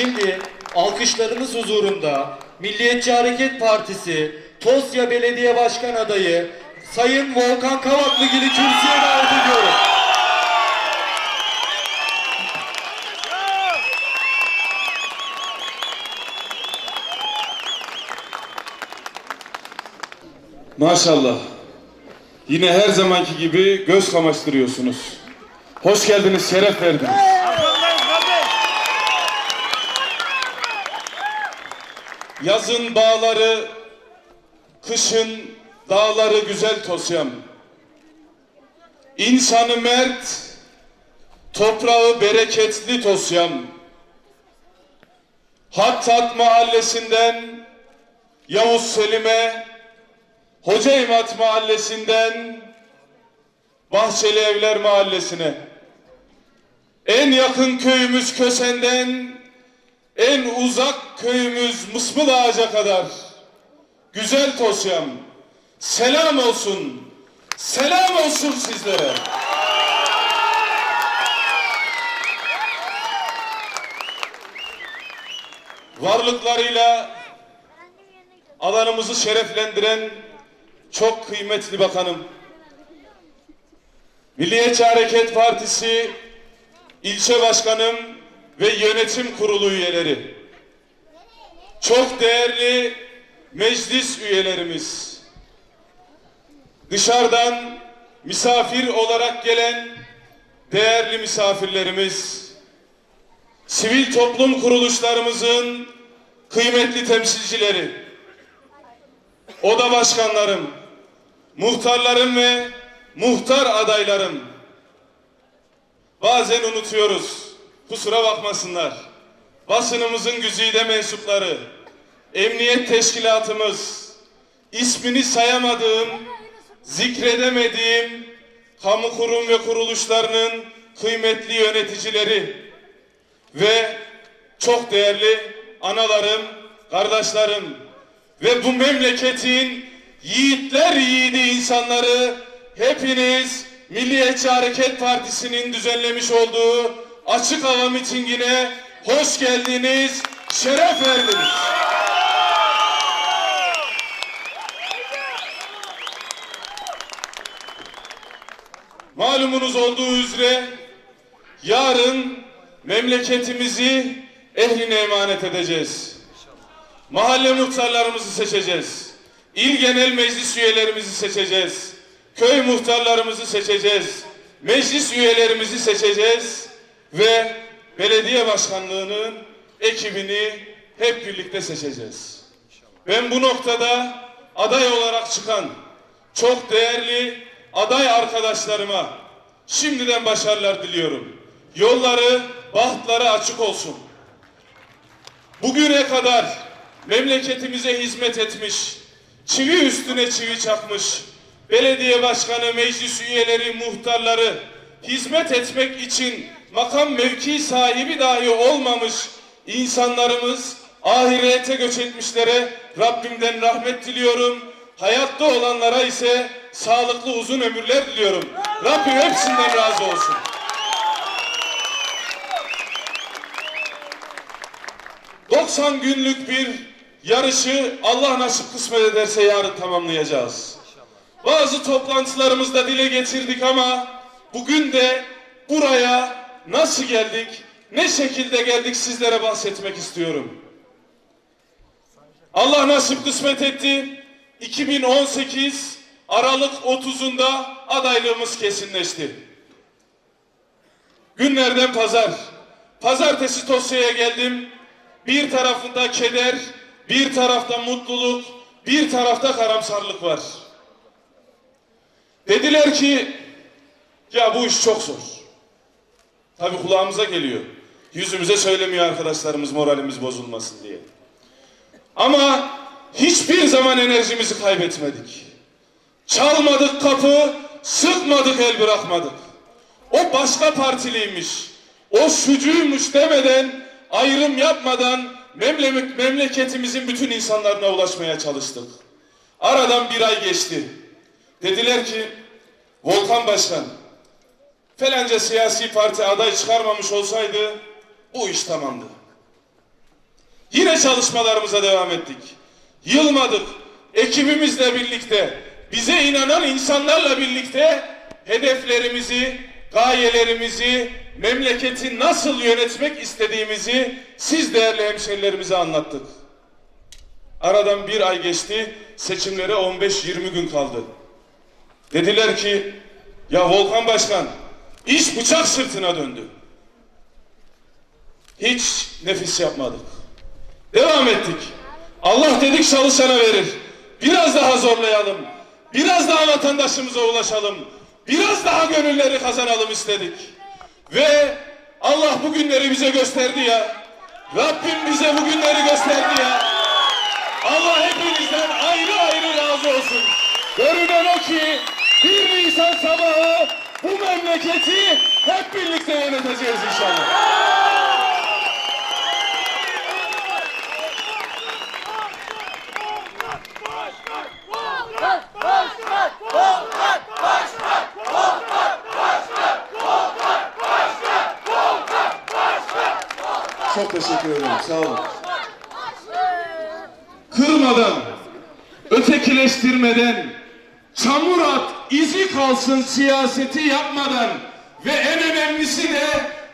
Şimdi alkışlarınız huzurunda Milliyetçi Hareket Partisi Tosya Belediye Başkan Adayı Sayın Volkan Kavaklıgil'i kürsüye davet ediyorum. Maşallah. Yine her zamanki gibi göz kamaştırıyorsunuz. Hoş geldiniz, şeref verdiniz. Yazın bağları, kışın dağları güzel Tosyam. İnsanı mert, toprağı bereketli Tosyam. Hattat mahallesinden Yavuz Selim'e, Hoca İmat Mahallesi'nden Bahçeli Evler Mahallesi'ne en yakın köyümüz Kösen'den en uzak köyümüz Mısmıl Ağaca kadar güzel Tosyam selam olsun selam olsun sizlere. Varlıklarıyla alanımızı şereflendiren çok kıymetli bakanım. Milliyetçi Hareket Partisi ilçe başkanım ve yönetim kurulu üyeleri. Çok değerli meclis üyelerimiz. Dışarıdan misafir olarak gelen değerli misafirlerimiz. Sivil toplum kuruluşlarımızın kıymetli temsilcileri. Oda başkanlarım, muhtarlarım ve muhtar adaylarım. Bazen unutuyoruz. Kusura bakmasınlar. Basınımızın güzide mensupları, emniyet teşkilatımız, ismini sayamadığım, zikredemediğim kamu kurum ve kuruluşlarının kıymetli yöneticileri ve çok değerli analarım, kardeşlerim ve bu memleketin yiğitler yiğidi insanları hepiniz Milliyetçi Hareket Partisi'nin düzenlemiş olduğu açık hava mitingine hoş geldiniz, şeref verdiniz. Malumunuz olduğu üzere yarın memleketimizi ehline emanet edeceğiz. Mahalle muhtarlarımızı seçeceğiz. İl genel meclis üyelerimizi seçeceğiz. Köy muhtarlarımızı seçeceğiz. Meclis üyelerimizi seçeceğiz ve belediye başkanlığının ekibini hep birlikte seçeceğiz. Ben bu noktada aday olarak çıkan çok değerli aday arkadaşlarıma şimdiden başarılar diliyorum. Yolları, bahtları açık olsun. Bugüne kadar memleketimize hizmet etmiş, çivi üstüne çivi çakmış, belediye başkanı, meclis üyeleri, muhtarları hizmet etmek için makam mevki sahibi dahi olmamış insanlarımız ahirete göç etmişlere Rabbimden rahmet diliyorum. Hayatta olanlara ise sağlıklı uzun ömürler diliyorum. Rabbim hepsinden razı olsun. ...90 günlük bir yarışı Allah nasip kısmet ederse yarın tamamlayacağız. Bazı toplantılarımızda dile getirdik ama bugün de buraya nasıl geldik, ne şekilde geldik sizlere bahsetmek istiyorum. Allah nasip kısmet etti. 2018 Aralık 30'unda adaylığımız kesinleşti. Günlerden pazar. Pazartesi Tosya'ya geldim. Bir tarafında keder, bir tarafta mutluluk, bir tarafta karamsarlık var. Dediler ki ya bu iş çok zor. Tabi kulağımıza geliyor. Yüzümüze söylemiyor arkadaşlarımız moralimiz bozulmasın diye. Ama hiçbir zaman enerjimizi kaybetmedik. Çalmadık kapı, sıkmadık el bırakmadık. O başka partiliymiş, o şucuymuş demeden, ayrım yapmadan memle- memleketimizin bütün insanlarına ulaşmaya çalıştık. Aradan bir ay geçti. Dediler ki, Volkan Başkan, falanca siyasi parti aday çıkarmamış olsaydı bu iş tamamdı. Yine çalışmalarımıza devam ettik. Yılmadık. Ekibimizle birlikte, bize inanan insanlarla birlikte hedeflerimizi, gayelerimizi, memleketi nasıl yönetmek istediğimizi siz değerli hemşerilerimize anlattık. Aradan bir ay geçti, seçimlere 15-20 gün kaldı. Dediler ki, ya Volkan Başkan, iş bıçak sırtına döndü. Hiç nefis yapmadık. Devam ettik. Allah dedik çalışana verir. Biraz daha zorlayalım. Biraz daha vatandaşımıza ulaşalım. Biraz daha gönülleri kazanalım istedik. Ve Allah bu günleri bize gösterdi ya. Rabbim bize bu günleri gösterdi ya. Allah hepinizden ayrı ayrı razı olsun. Görünen o ki 1 Nisan sabahı bu memleketi hep birlikte yöneteceğiz inşallah. Çok teşekkür ederim. Sağ olun. Kırmadan, ötekileştirmeden, çamur at, izi kalsın siyaseti yapmadan ve en önemlisi de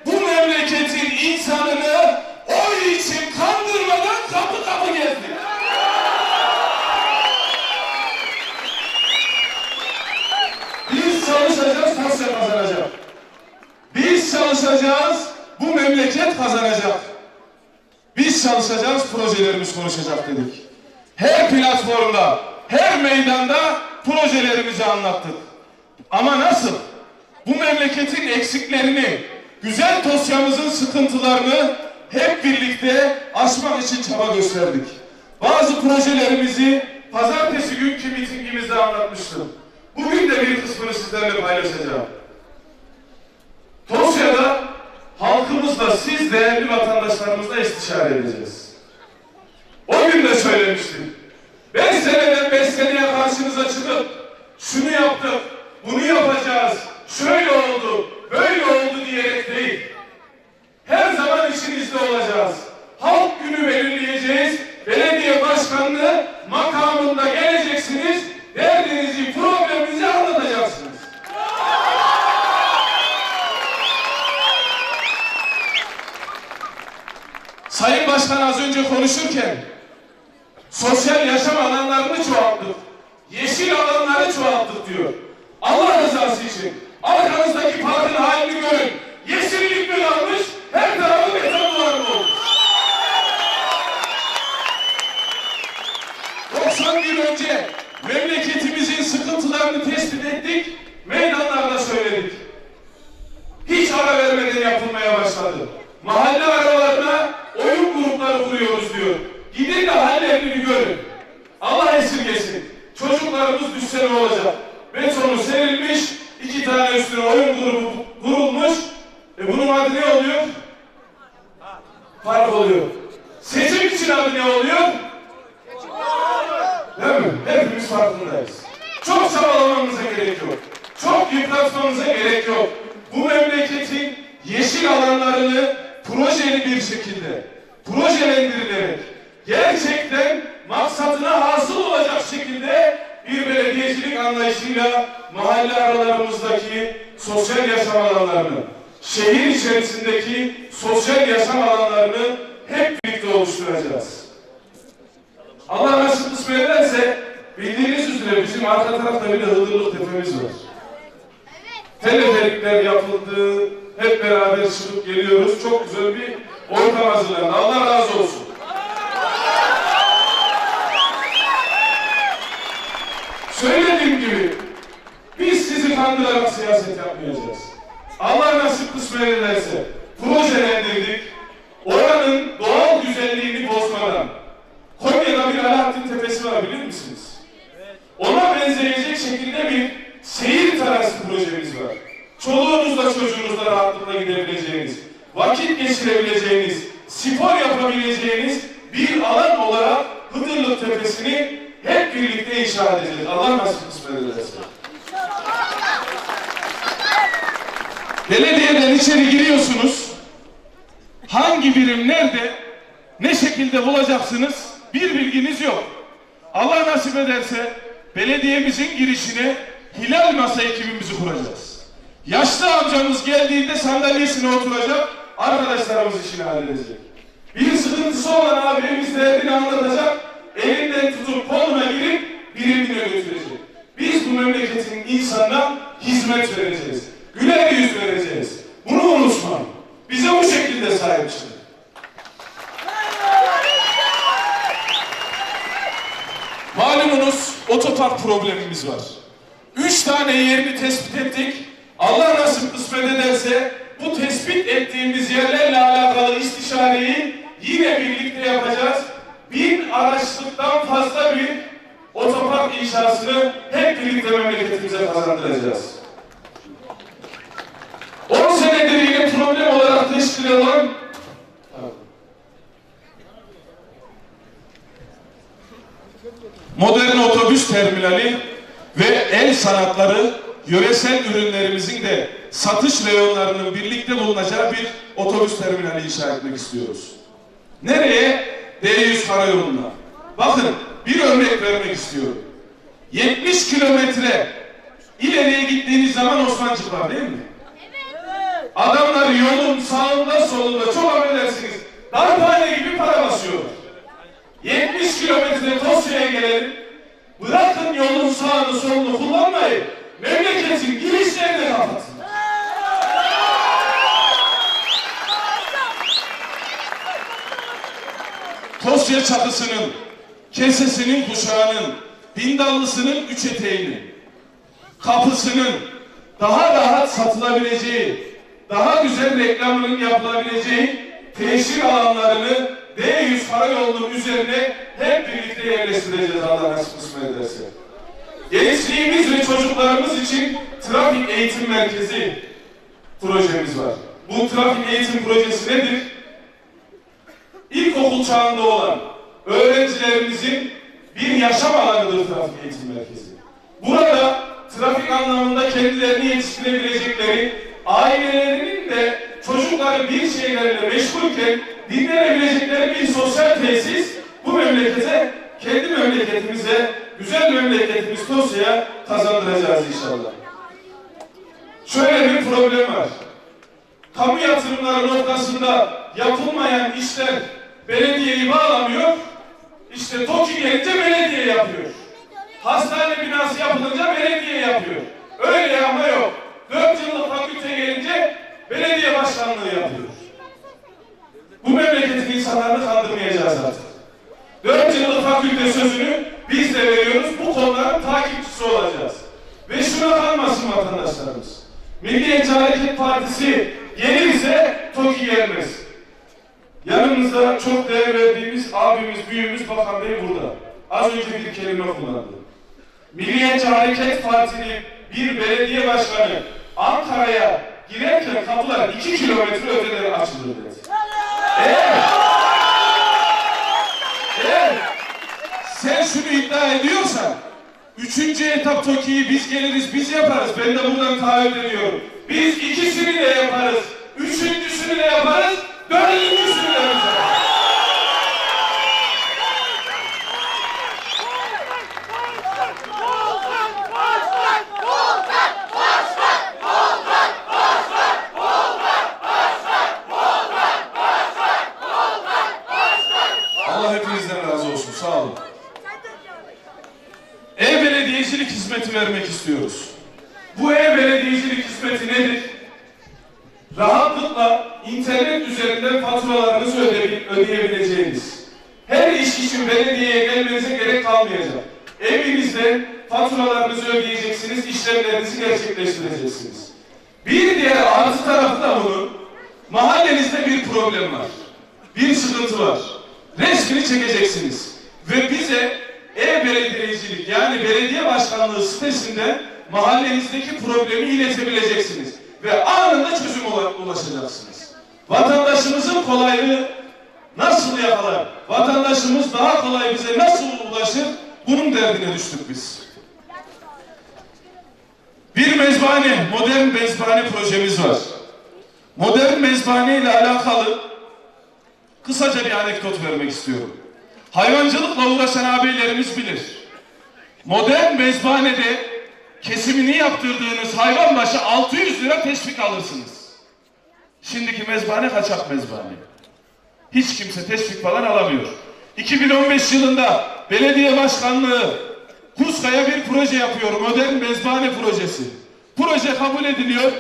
bu memleketin insanını oy için kandırmadan kapı kapı gezdik. Biz çalışacağız, Tosya kazanacak. Biz çalışacağız, bu memleket kazanacak. Biz çalışacağız, projelerimiz konuşacak dedik. Her platformda, her meydanda projelerimizi anlattık. Ama nasıl? Bu memleketin eksiklerini, güzel Tosya'mızın sıkıntılarını hep birlikte aşmak için çaba gösterdik. Bazı projelerimizi pazartesi günkü mitingimizde anlatmıştım. Bugün de bir kısmını sizlerle paylaşacağım. Tosya'da halkımızla siz değerli vatandaşlarımızla istişare edeceğiz. O gün de söylemiştim. Ben seneden beş seneye karşınıza çıkıp şunu yaptık, bunu yapacağız, şöyle oldu, böyle oldu diyerek değil. Her zaman işinizde olacağız. Halk günü belirleyeceğiz. Belediye başkanlığı makamında geleceksiniz. Derdinizi, probleminizi anlatacaksınız. Sayın Başkan az önce konuşurken sosyal yaşam alanlarını çoğalttık. Yeşil alanları çoğalttık diyor. Allah rızası için arkanızdaki parkın halini görün. Yeşillik mi kalmış? Her tarafı beton duvar mı olmuş? 90 yıl önce memleketimizin sıkıntılarını tespit ettik, meydanlarda söyledik. Hiç ara vermeden yapılmaya başladı. Mahalle aralarına oyun grupları kuruyoruz diyor. Gidin de hallerini görün. Allah esirgesin. Çocuklarımız düşse ne olacak? Betonu serilmiş, iki tane üstüne oyun grubu kurulmuş. E bunun adı ne oluyor? Fark oluyor. Seçim için adı ne oluyor? Farkındayız. Çok çabalamamıza gerek yok. Çok yıpratmamıza gerek yok. Bu memleketin yeşil alanlarını projeli bir şekilde, projelendirilerek, gerçekten maksatına hasıl olacak şekilde bir belediyecilik anlayışıyla mahalle aralarımızdaki sosyal yaşam alanlarını, şehir içerisindeki sosyal yaşam alanlarını hep birlikte oluşturacağız. Allah nasip kısmet ederse bildiğiniz üzere bizim arka tarafta bir de Hıdırlık tepemiz var. Teleferikler yapıldı, hep beraber çıkıp geliyoruz. Çok güzel bir ortam hazırlandı. Allah razı olsun. Söylediğim gibi biz sizi kandırarak siyaset yapmayacağız. Allah nasip kısmet ederse projelendirdik. Oranın doğal güzelliğini bozmadan Konya'da bir Alaaddin Tepesi var bilir misiniz? Ona benzeyecek şekilde bir seyir terası projemiz var. Çoluğunuzla çocuğunuzla rahatlıkla gidebileceğiniz, vakit geçirebileceğiniz, spor yapabileceğiniz bir alan olarak Hıdırlık Tepesi'ni hep birlikte inşa edeceğiz. Allah nasip kısmet ederse. Belediyeden içeri giriyorsunuz. Hangi birim nerede? ne şekilde bulacaksınız bir bilginiz yok. Allah nasip ederse belediyemizin girişine Hilal Masa ekibimizi kuracağız. Yaşlı amcamız geldiğinde sandalyesine oturacak, arkadaşlarımız işini halledecek. Bir sıkıntısı olan abimiz derdini anlatacak, elinden tutup koluna girip birimine götürecek. Biz bu memleketin insanına hizmet vereceğiz. Güler yüz vereceğiz. Bunu unutmayın. Bize bu şekilde sahip çıkın. Malumunuz otopark problemimiz var. Üç tane yerini tespit ettik. Allah nasip kısmet ederse bu tespit ettiğimiz yerlerle alakalı istişareyi yine birlikte yapacağız. Bin araçlıktan fazla bir otopark inşasını hep birlikte memleketimize kazandıracağız. 10 senedir yine problem olarak teşkil modern otobüs terminali ve el sanatları yöresel ürünlerimizin de satış reyonlarının birlikte bulunacağı bir otobüs terminali inşa etmek istiyoruz. Nereye? D100 karayoluna. Bakın bir örnek vermek istiyorum. 70 kilometre ileriye gittiğiniz zaman Osmancık var değil mi? Adamlar yolun sağında solunda çok affedersiniz. Darphane gibi para basıyorlar. 70 kilometre Tosya'ya gelelim. Bırakın yolun sağını solunu kullanmayı. Memleketin girişlerini kapatın. Tosya çatısının, kesesinin kuşağının, bindallısının üç eteğini, kapısının daha rahat satılabileceği, daha güzel reklamının yapılabileceği teşhir alanlarını D100 karayolunun üzerine hep birlikte yerleştireceğiz Allah nasip kısmet ederse. Gençliğimiz ve çocuklarımız için trafik eğitim merkezi projemiz var. Bu trafik eğitim projesi nedir? İlkokul çağında olan öğrencilerimizin bir yaşam alanıdır trafik eğitim merkezi. Burada trafik anlamında kendilerini yetiştirebilecekleri, ailelerinin de çocukları bir şeylerle meşgulken dinlenebilecekleri bir sosyal tesis bu memlekete, kendi memleketimize, güzel memleketimiz Tosya'ya kazandıracağız inşallah. Şöyle bir problem var. Kamu yatırımları noktasında yapılmayan işler belediyeyi bağlamıyor. İşte TOKİ gelince belediye yapıyor. Hastane binası yapılınca belediye yapıyor. Öyle ama yok. Dört yıllık fakülte gelince belediye başkanlığı yapıyor. Bu memleketin insanlarını kandırmayacağız artık. Dört yıllık fakülte sözünü biz de veriyoruz. Bu konuların takipçisi olacağız. Ve şuna kalmasın vatandaşlarımız. Milliyetçi Hareket Partisi gelirse TOKİ gelmez. Yanımızda çok değer verdiğimiz abimiz, büyüğümüz Bakan Bey burada. Az önce bir kelime kullandı. Milliyetçi Hareket Partili bir belediye başkanı Ankara'ya girerken kapılar iki kilometre öteleri açılır dedi. Eğer, eğer sen şunu iddia ediyorsan üçüncü etap TOKİ'yi biz geliriz, biz yaparız. Ben de buradan taahhüt ediyorum. Biz ikisini de yaparız. Üçüncüsünü de yaparız. Dördüncüsünü de yaparız. Allah hepinizden razı olsun. Sağ olun. E-belediyecilik hizmeti vermek istiyoruz. Bu e-belediyecilik hizmeti nedir? Rahatlıkla internet üzerinden faturalarınızı öde- ödeyebileceğiniz. Her iş için belediyeye gelmenize gerek kalmayacak. Evinizde faturalarınızı ödeyeceksiniz, işlemlerinizi gerçekleştireceksiniz. Bir diğer artı tarafı da bunun, mahallenizde bir problem var. Bir sıkıntı var. Resmini çekeceksiniz. Ve bize e-belediyecilik yani belediye başkanlığı sitesinde mahallenizdeki problemi iletebileceksiniz. Ve anında çözüm ula- ulaşacaksınız. Vatandaşımızın kolaylığı nasıl yakalar? Vatandaşımız daha kolay bize nasıl ulaşır? Bunun derdine düştük biz. Bir mezbahane, modern mezbahane projemiz var. Modern mezbahane ile alakalı kısaca bir anekdot vermek istiyorum. Hayvancılıkla uğraşan abilerimiz bilir. Modern mezbanede kesimini yaptırdığınız hayvan başı 600 lira teşvik alırsınız. Şimdiki mezbane kaçak mezbane. Hiç kimse teşvik falan alamıyor. 2015 yılında belediye başkanlığı Kuzkaya bir proje yapıyor. Modern mezbane projesi. Proje kabul ediliyor.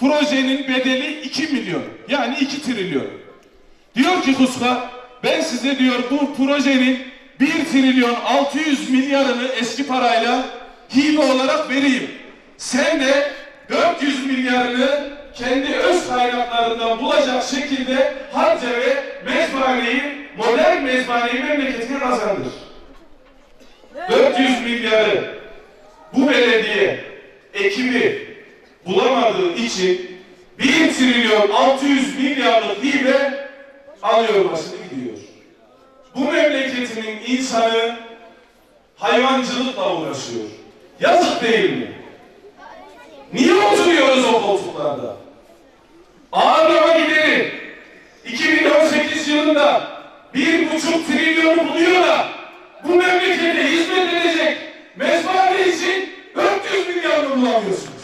Projenin bedeli 2 milyon. Yani 2 trilyon. Diyor ki Kuska ben size diyor bu projenin 1 trilyon 600 milyarını eski parayla hibe olarak vereyim. Sen de 400 milyarını kendi öz kaynaklarından bulacak şekilde harca ve mezbaneyi, modern mezbaneyi memleketine kazandır. 400 milyarı bu belediye ekibi bulamadığı için 1 trilyon 600 milyarlık hibe alıyor başını gidiyor. Bu memleketinin insanı hayvancılıkla uğraşıyor. Yazık değil mi? Niye oturuyoruz o koltuklarda? Ağırlama gideri 2018 yılında bir buçuk trilyonu buluyor da bu memlekete hizmet edecek mezbahane için 400 milyar mı bulamıyorsunuz?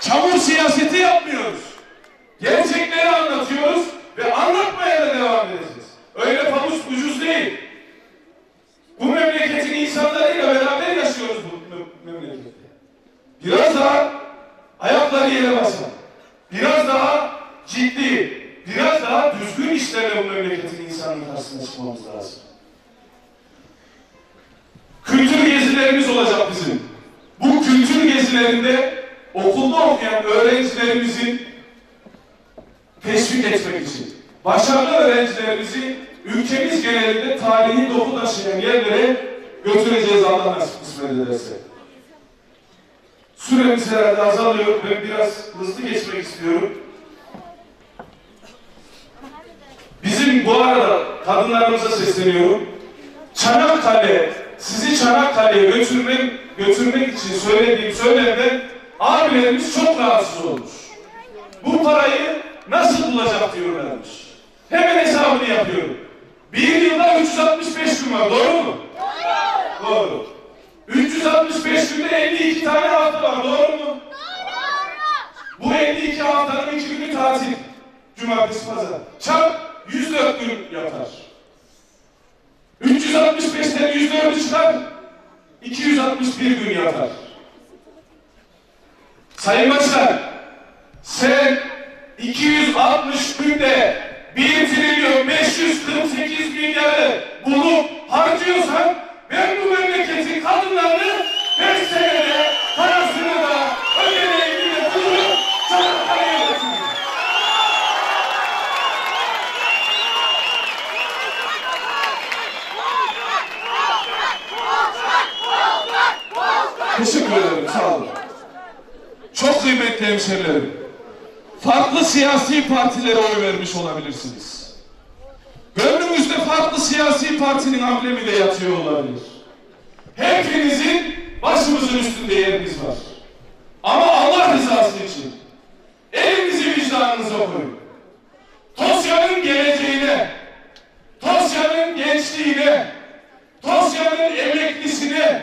Çamur siyaseti yapmıyoruz. Gerçekleri anlatıyoruz ve anlatmaya da devam edeceğiz. Öyle pamuç ucuz değil. Bu memleketin insanlarıyla beraber yaşıyoruz bu mem- memlekette. Biraz daha ayakları yere basan, biraz daha ciddi, biraz daha düzgün işlerle bu memleketin insanının karşısına çıkmamız lazım. Kültür gezilerimiz olacak bizim. Bu kültür gezilerinde okulda okuyan öğrencilerimizin teşvik etmek için, başarılı öğrencilerimizi ülkemiz genelinde tarihi doku taşıyan yerlere götüreceğiz Allah nasip kısmet ederse. Süremiz herhalde azalıyor. Ben biraz hızlı geçmek istiyorum. Bizim bu arada kadınlarımıza sesleniyorum. Çanakkale, sizi Çanakkale'ye götürmek, götürmek için söylediğim söylemden abilerimiz çok rahatsız olmuş. Bu parayı nasıl bulacak diyorlarmış. Hemen hesabını yapıyorum. Bir yılda 365 gün var, doğru mu? Doğru. 365 günde 52 tane hafta var, doğru mu? Bu 52 haftanın 2 günü tatil. Cumartesi, pazar. Çarp 104 gün yapar. 365'ten 104'ü çıkar. 261 gün yapar. Sayın Başkan, sen 260 günde 1 trilyon 548 milyarı bulup harcıyorsan ben bu memleketin kadınlarını 5 senede parasını da ödeneğini de bulup Çanakkale'ye götürürüm. Teşekkür ederim, sağ olun. Çok kıymetli hemşerilerim. Farklı siyasi partilere oy vermiş olabilirsiniz. Gönlümüzde farklı siyasi partinin amblemi de yatıyor olabilir. Hepinizin başımızın üstünde yeriniz var. Ama Allah rızası için elinizi vicdanınıza koyun. Tosya'nın geleceğine, Tosya'nın gençliğine, Tosya'nın emeklisine,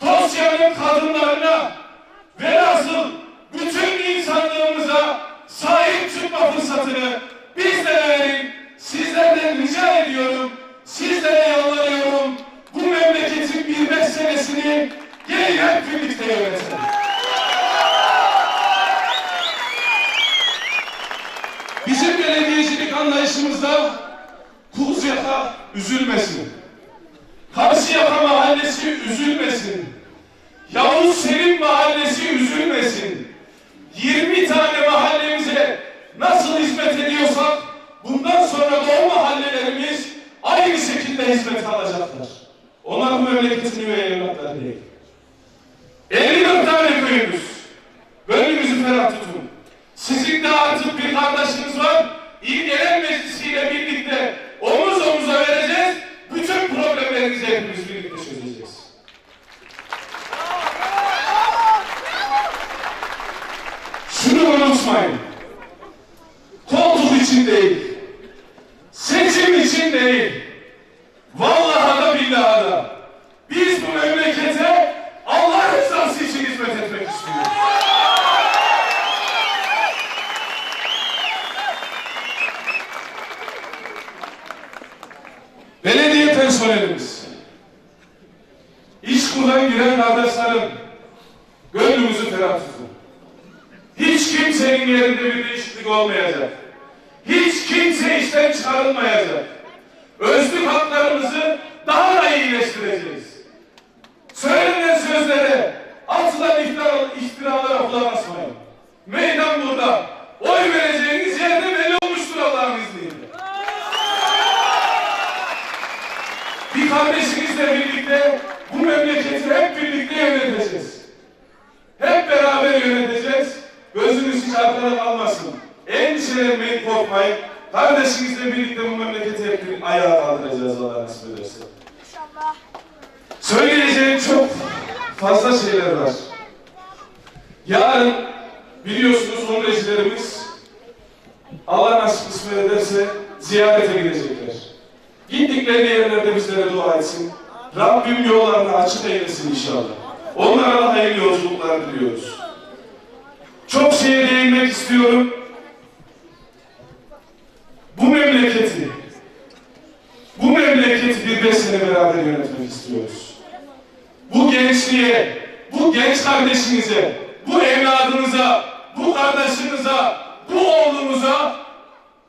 Tosya'nın kadınlarına, velhasıl bütün insanlığımıza sahip çıkma fırsatını bizlere verin. Sizlerden rica ediyorum, sizlere yalvarıyorum. Bu memleketin bir beş senesini hep birlikte yönetelim. Bizim belediyecilik anlayışımızda Kuzyaka üzülmesin. Karşıyaka mahallesi üzülmesin. Yavuz Selim mahallesi üzülmesin. 20 tane mahallemize nasıl hizmet ediyorsak bundan sonra da o mahallelerimiz aynı şekilde hizmet alacaklar. Onlar bu memleketin üvey evlatları değil. 54 tane köyümüz. Gönlümüzü ferah tutun. Sizin de artık bir kardeşiniz var. İl Genel Meclisi birlikte omuz omuza vereceğiz. Bütün problemlerinizi hepimiz birlikte çözeceğiz. unutmayın. Koltuk için değil, için değil, vallahi da billahi da biz bu memlekete Allah rızası için hizmet etmek istiyoruz. Belediye personelimiz, iş kuran giren kardeşlerim, gönlümüzü ferah. Hiç kimsenin yerinde bir değişiklik olmayacak. Hiç kimse işten çıkarılmayacak. Özlük haklarımızı daha da iyileştireceğiz. Söylenen sözlere, atılan iftira, iftiralara kulak asmayın. Meydan burada. Oy vereceğiniz yerde belli olmuştur Allah'ın izniyle. Bir kardeşimizle birlikte bu memleketi hep birlikte yöneteceğiz. Hep beraber yöneteceğiz. Gözünüz hiç arkada kalmasın. Endişelenmeyin, korkmayın. Kardeşimizle birlikte bu memleketi hep ayağa kaldıracağız Allah nasip ederse. İnşallah. Söyleyeceğim çok fazla şeyler var. Yarın biliyorsunuz umrecilerimiz Allah nasip kısmet ederse ziyarete gidecekler. Gittikleri yerlerde bizlere dua etsin. Rabbim yollarını açık eylesin inşallah. Onlara da hayırlı yolculuklar diliyoruz. Çok şeye değinmek istiyorum. Bu memleketi, bu memleketi bir beş sene beraber yönetmek istiyoruz. Bu gençliğe, bu genç kardeşinize, bu evladınıza, bu kardeşinize, bu oğlunuza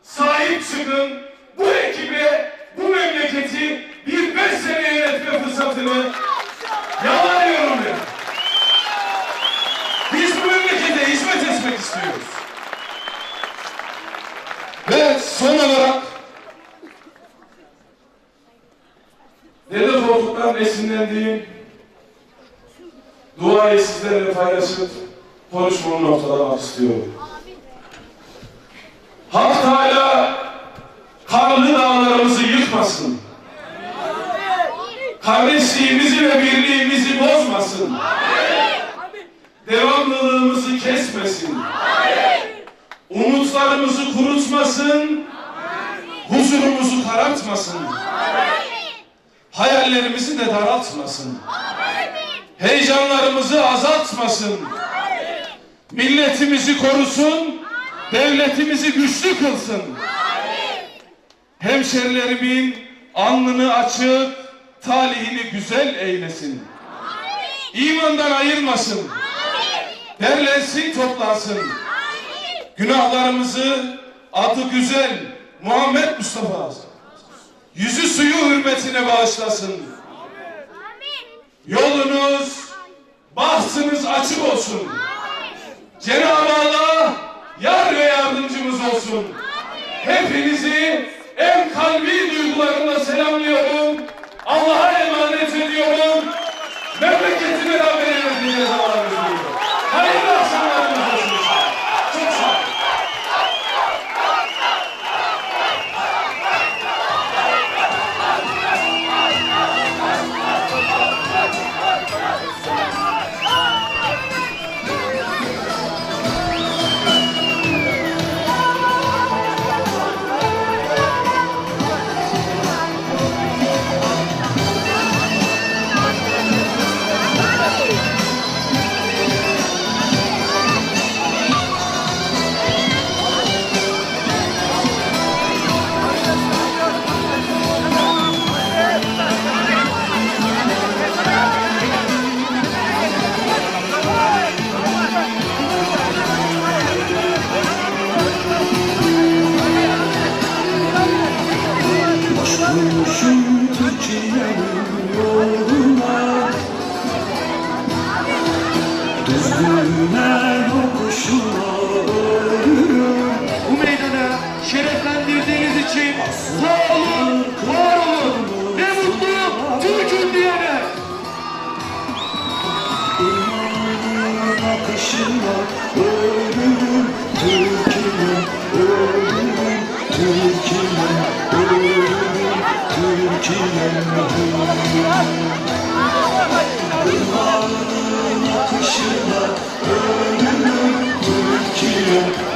sahip çıkın. Bu ekibe, bu memleketi bir beş sene yönetme fırsatını yalvarıyorum ben. Biz bu memlekete hizmet etmek istiyoruz. Ve son olarak Dede Korkut'tan esinlendiğim duayı sizlerle paylaşıp konuşmamı noktalamak istiyorum. Hak Teala karlı dağlarımızı yıkmasın. Kardeşliğimizi ve birliğimizi bozmasın. Devamlılığımızı kesmesin. Umutlarımızı kurutmasın. Huzurumuzu karartmasın. Hayallerimizi de daraltmasın. Heyecanlarımızı azaltmasın. Milletimizi korusun. Devletimizi güçlü kılsın. Hemşerilerimin alnını açık, talihini güzel eylesin. İmandan ayırmasın. Derlensin, toplansın. Günahlarımızı adı güzel Muhammed Mustafa yüzü suyu hürmetine bağışlasın. Yolunuz, bahtınız açık olsun. Cenab-ı Allah yar ve yardımcımız olsun. Hepinizi en kalbi duygularımla selamlıyorum. Allah'a emanet ediyorum. İmanın akışına ölürüm